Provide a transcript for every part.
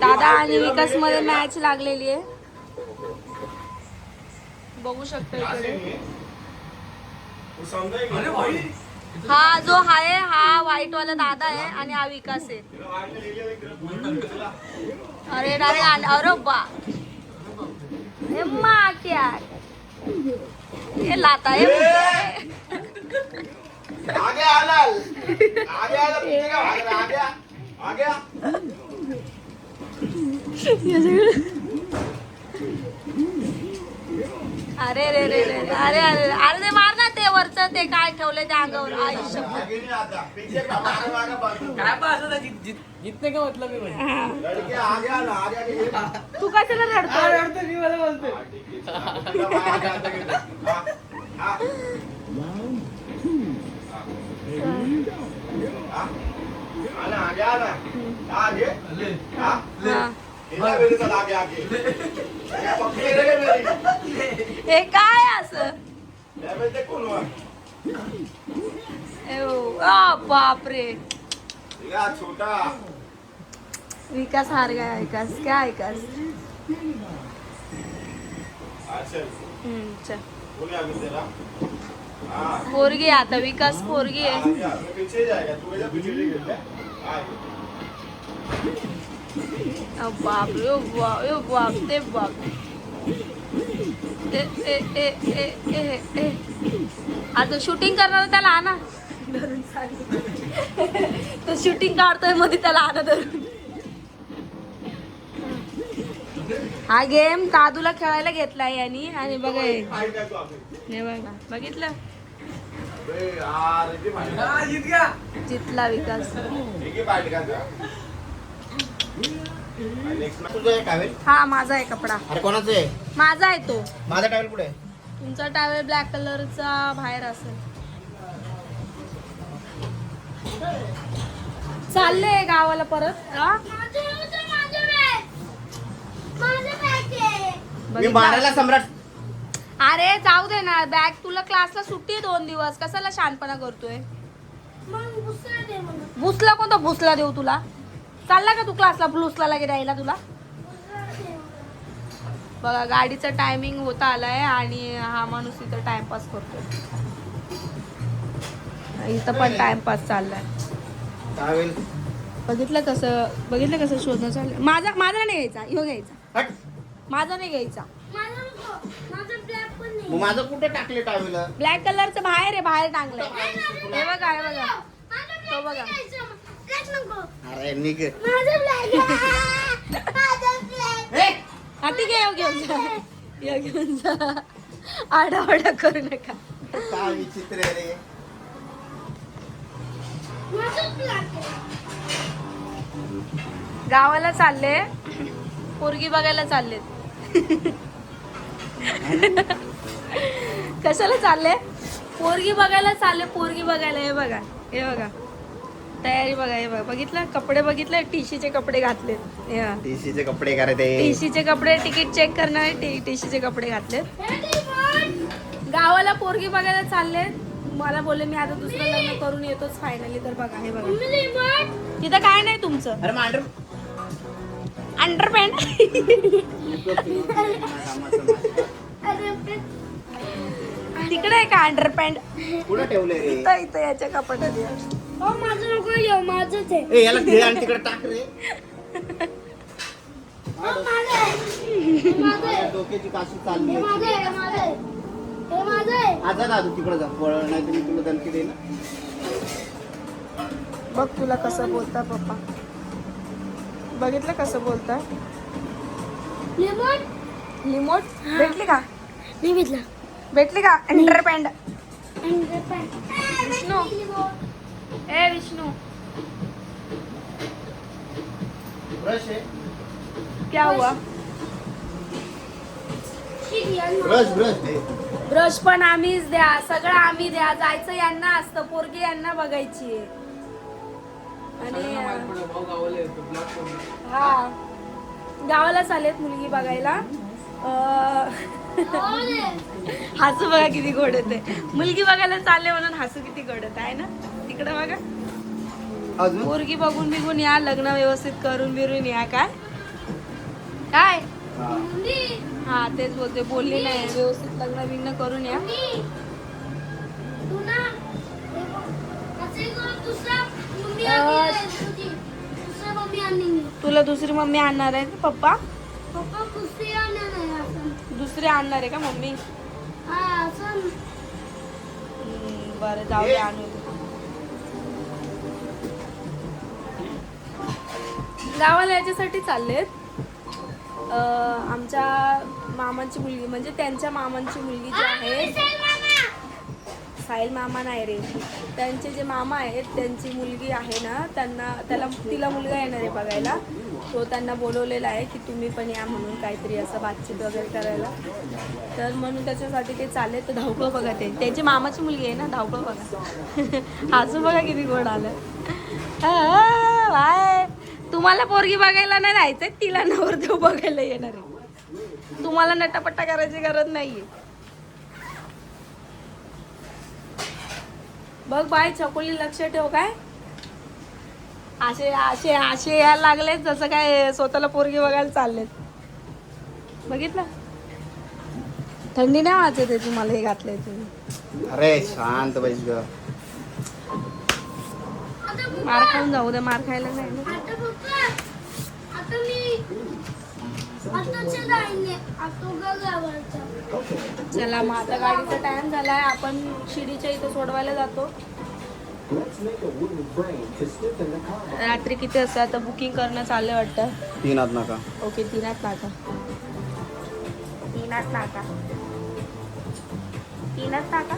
दादा आणि विकासमध्ये मॅच लागलेली आहे. बघू शकता इकडे. हा जो आहे हा व्हाईट वाला दादा आहे आणि हा विकास आहे. अरे अरे अरे बा. हे मा क्या हे? लाता है आगे आला आगे आला पीछे का आ गया अरे रे रे रे. अरे अरे अरे ते मार ना ते वरचं ते काय ठेवलंय त्या अंगावर आयुष्य का जितने मतलब म्हणजे ये तू कशाला रडतो रडतो मी मला बोलतोय आगे आगे हाँ, हाँ। हाँ। आगे आना आगे हाँ हा. इधर मेरे साथ आगे आगे। पकड़ी रहे मेरी। हे काय असं मैं बोलते कौन हुआ? एव, आ, बापरे या छोटा। विकास हार गया विकास। क्या विकास? अच्छा हम्म, चल। बोले अभी तेरा हाँ। पोरगी आहे आता विकास पोरगी आहे आगे आ, मैं पीछे जाएगा। तू इधर पीछे नहीं गिरता आगे अ, बापरे ओ बाप ओ बाप ते बाप. ए ए ए ए ए ए. आता शूटिंग करणार त्याला आणा. धरून तो शूटिंग काढतोयमध्ये त्याला आणा धरून. हा गेम कादूला खेळायला घेतलाय यांनी. आणि बघा हे. फाइट का बघा बघितलं? अबे जितला विकास. ही तुझा आहे हा माझा आहे कपडा. अरे कोणाचं आहे? माझा आहे तो. माझा टावेल कुठे आहे? तुमचा टावेल ब्लॅक कलरचा बाहेर असेल. चाललंय गावाला परत हा? मी बघितलं? मारायला सम्राट अरे जाऊ दे ना बॅग तुला क्लासला सुट्टी आहे दोन दिवस. कशाला शानपणा करतोय? भुसला कोणता? भुसला देऊ तुला. चालला का तू क्लासला? भुसला लागे द्यायला तुला? बघा गाडीचा टायमिंग होता आलाय आणि हा माणूस इथं टाइमपास करतोय. इथं पण टाइमपास चाललाय. टावेल बघितलं कसं बघितलं कसं शोधणं चाललंय? माझा माझा नाही घ्यायचा ह्यो घ्यायचा. माझा नाही घ्यायचा. माझं कुठे टाकले टावेल ब्लॅक कलरचं बाहेर आहे बाहेर टांगलंय. हे बघा हे बघा. तो बघा. अरे निघ येऊ घेऊन जा येऊ घेऊन जा आडावाडा करू नका काय विचित्र आहे रे गावाला चालले. पोरगी बघायला चाललेत कशाला चालले? पोरगी बघायला चालले पोरगी बघायला. हे बघा हे बघा. तयारी बघा हे बघा. बघितलं? कपडे बघितलं? टीशीचे कपडे घातलेत. टीसीचे कपडे करायचे टीशीचे कपडे तिकीट चेक करणारे टीशीचे कपडे घातलेत. गावाला पोरगी बघायला चालले मला बोलले मी आता दुसरं लग्न करून येतोच फायनली तर बघा हे बघा. तिथं काय नाही तुमचं? अंडरपॅन्ट तिकडे आहे का अंडरपॅन्ट कुठं ठेवले रे? इथं इथं याच्या कपाटात माझं नको येऊ माझंच आहे. ए याला घे आणि तिकडे टाक रे. हो, माझं आहे. माझं आहे. डोक्याची काशी चालली हे माझं आहे. आहे हे माझं आहे. हे माझं आहे. आता ना तू तिकडे जा. पळ नाही तर मी तुला धमकी देईन. बघ तुला कसं बोलता पप्पा. बघितलं कसं बोलता लिमोन रिमोट भेटली का? नाही भेटला. भेटली का? विष्णू ए विष्णू ब्रश आहे. क्या हुआ? ब्रश ब्रश दे. ब्रश पण आम्हीच द्या. सगळं आम्ही द्या. जायचं यांना असतं. पोरगी यांना बघायची आहे. आणि. हा. गावाला चालेत मुलगी बघायला. अं, हसू बघा किती गोड येते मुलगी बघायला चालले म्हणून हसू किती गोड आहे ना? तिकडे बघा. अजून? पोरगी बघून बिघून या लग्न व्यवस्थित करून बिरून या काय? काय? हा. मम्मी हा तेच बोलते बोलली नाही. व्यवस्थित लग्न बिग्न करून या. तुला दुसरी मम्मी आणणार आहे का पप्पा? पप्पा कुस्ती आणणार आहे असं. दुसरी आणणार आहे का मम्मी? हा, बरं जाऊ दे आणू गावाला याच्यासाठी चाललेत. आमच्या मामांची मुलगी म्हणजे त्यांच्या मामांची मुलगी जी आहे साहिल मामा नाही रे. त्यांचे जे मामा आहेत त्यांची मुलगी आहे ना त्यांना त्याला तिला मुलगा येणार आहे बघायला. तो त्यांना बोलवलेला आहे की तुम्ही पण या म्हणून काहीतरी असं बातचीत वगैरे करायला. तर म्हणून त्याच्यासाठी ते चालले तर धावपळ बघा ते. त्यांची मामाची मुलगी आहे ना धावपळ बघा. अजून बघा किती गोड आलं. तुम्हाला पोरगी बघायला नाही राहायचं तिला नवरदेव बघायला येणार आहे. तुम्हाला नटापट्टा करायची गरज नाहीये. बघ बाय चकोली लक्ष ठेव काय? असे असे असे यायला लागलेत जसं काय स्वतःला पोरगी बघायला चाललेत. बघितलं? थंडी नाही वाजत आहे तुम्हाला हे घातलंय तुम्ही. अरे शांत बैस मार खाऊन जाऊ दे मार खायला नाही. चला मग आता गाडीचा टाइम झालाय. आपण शिडीच्या इथं सोडवायला जातो. रात्री किती असतं आता बुकिंग करणं चाललंय वाटतं. तीन आत नका. ओके तीनात नाका. तीनात नाका. तीनात नाका.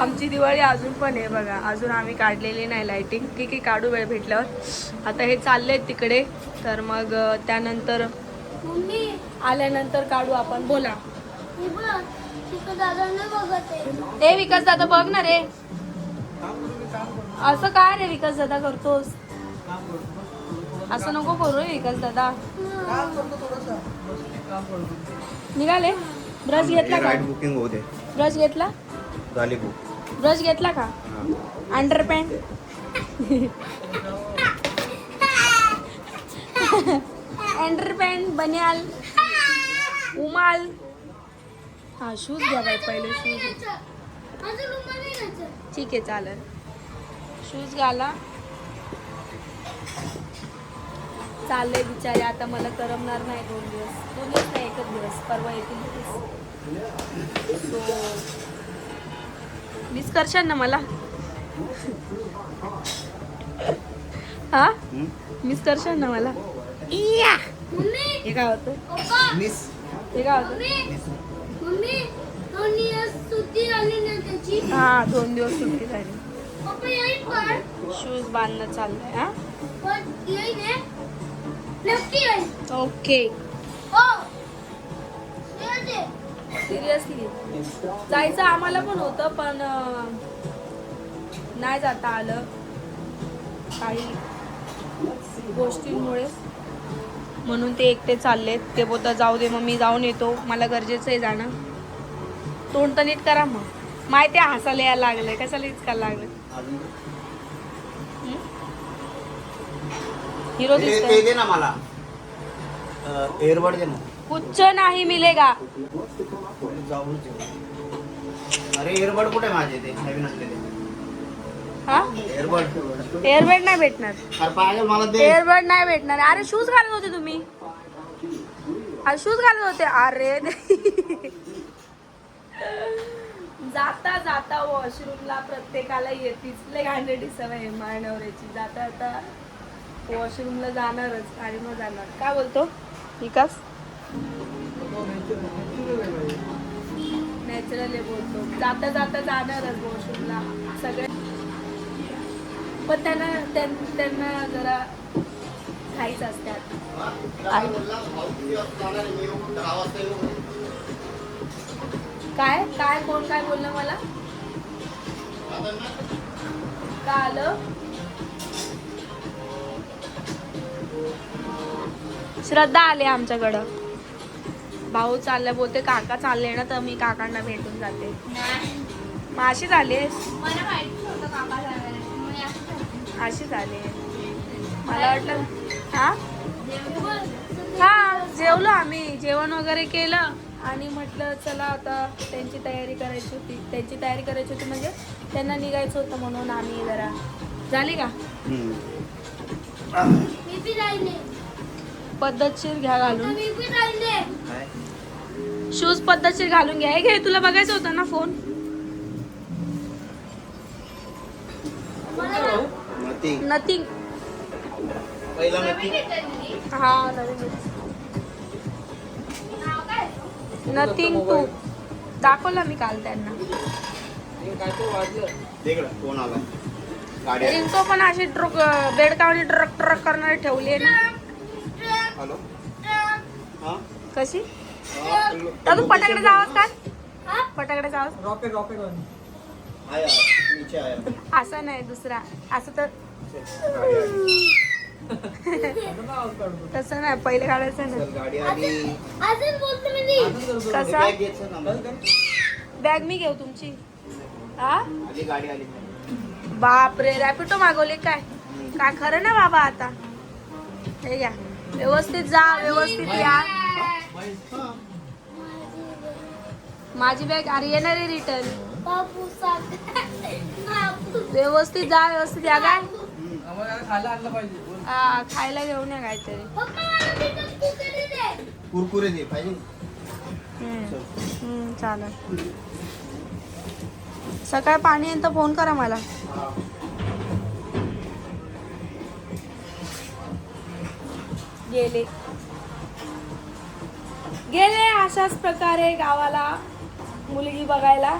आमची दिवाळी अजून पण आहे बघा. अजून आम्ही काढलेली नाही लाइटिंग ठीक आहे काढू वेळ भेटल्यावर. आता हे चालले तिकडे. तर मग त्यानंतर मम्मी. आल्यानंतर काढू आपण. बोला. हे बघ तिथं दादांना बघत आहे. ए विकास दादा बघ ना रे. असं काय रे विकास दादा करतोस? असं नको करू विकास दादा. निघाले? ब्रश घेतला? ब्रश घेतला? झाली बुक ब्रश घेतला का? Under pant? अंडर पॅन्ट बनियाल उमाल हा शूज घ्या बाई पहिले शूज. ठीक आहे चालेल. शूज घाला. चाललंय बिचारे आता मला करमणार नाही दोन दिवस. दोन दिवस नाही एकच दिवस परवा येतील सो मिस करशाल ना मला. हा? मिस करशाल ना मला. इया! मम्मी हे काय होतं? पप्पा मिस हे काय होतं? मम्मी मम्मी दोन दिवस सुट्टी आली ना त्याची. हा दोन दिवस सुट्टी झाली. पप्पा येईल पण. शूज बांधणं चाललंय हा? हे? ओके. हो. सिरियसली जायचं आम्हाला पण होतं पण नाही जाता आलं. काही गोष्टींमुळे. म्हणून ते एकटे चाललेत. ते बोलतात जाऊ दे मग मी जाऊन येतो. मला गरजेचं आहे जाणं. तोंड तर नीट करा मग. माहिती आहे हसायला यायला लागलंय. कशाला इचकायला लागलं हिरो ते ते दिसतोय. दे ना मला. एअरबड दे ना. कुछ नाही मिलेगा। अरे एअरबड कुठे माझे ते? नवीन असलेले हा? एअरबड एअरबॅग नाही भेटणार. अरे पाहिजे मला दे. एअरबड नाही भेटणार. अरे शूज घालत होते तुम्ही. अरे शूज घालत होते. अरे जाता जाता वॉशरूमला प्रत्येकाला येतीच. लय घाणेरडी सवय आहे मानवऱ्याची जाता जाता वॉशरूमला जाणारच. आणि मग जाणार. काय बोलतो? विकास? नॅचरल बोलतो. जाता जाता जाणारच वॉशरूमला सगळे. पण त्यांना त्यां- त्यांना जरा घाईच असतात काय काय? कोण काय बोललं मला? का आलं? श्रद्धा आली आमच्याकडं. भाऊ चालले बोलते काका चालले ना तर मी काकांना भेटून जाते. माशी झालीस अशी झाली. मला वाटलं हा? हा जेवलो आम्ही. जेवण वगैरे केलं आणि म्हटलं चला आता त्यांची तयारी करायची होती. त्यांची तयारी करायची होती म्हणजे त्यांना निघायचं होतं म्हणून आम्ही जरा. झाली का? पद्धतशीर घ्या घालून. शूज पद्धतशीर घालून घ्या. हे घे तुला बघायचं होतं ना फोन? नथिंग नथिंग पहिला नथिंग हा नवीन नथिंग टू दाखवलं मी काल त्यांना. हे. रिंको पण अशी ट्रक बेडकावणी ट्रक ट्रक करणारी ठेवली आहे ना. हॅलो? हा? कशी? दादू फटाकडे काय हा? फटाकडे आवाज. रॉकेट रॉकेट आया नीचे आया. असं नाही दुसरा. असं तर तसं नाही पहिले काढायचं ना गाडी आली. अजून बोलतो मी आनंद करतो. कसा बॅग मी घेऊ तुमची. हा आली गाडी आली. बापरे रॅपिडो मागवले काय? काय खरं ना बाबा आता? हे घ्या. व्यवस्थित जा व्यवस्थित या. माझी बॅग अरे येणार आहे रिटर्न व्यवस्थित जा व्यवस्थित या काय खायला आणलं पाहिजे. बोल. हा, खायला घेऊन या काहीतरी. पप्पा मला तिथं कुकरी दे. कुरकुरे दे पाहिजे. हम्म. चल. हम्म, चालेल. सकाळ पाणी येईल तर फोन करा मला. गेले. गेले अशाच प्रकारे गावाला मुलगी बघायला.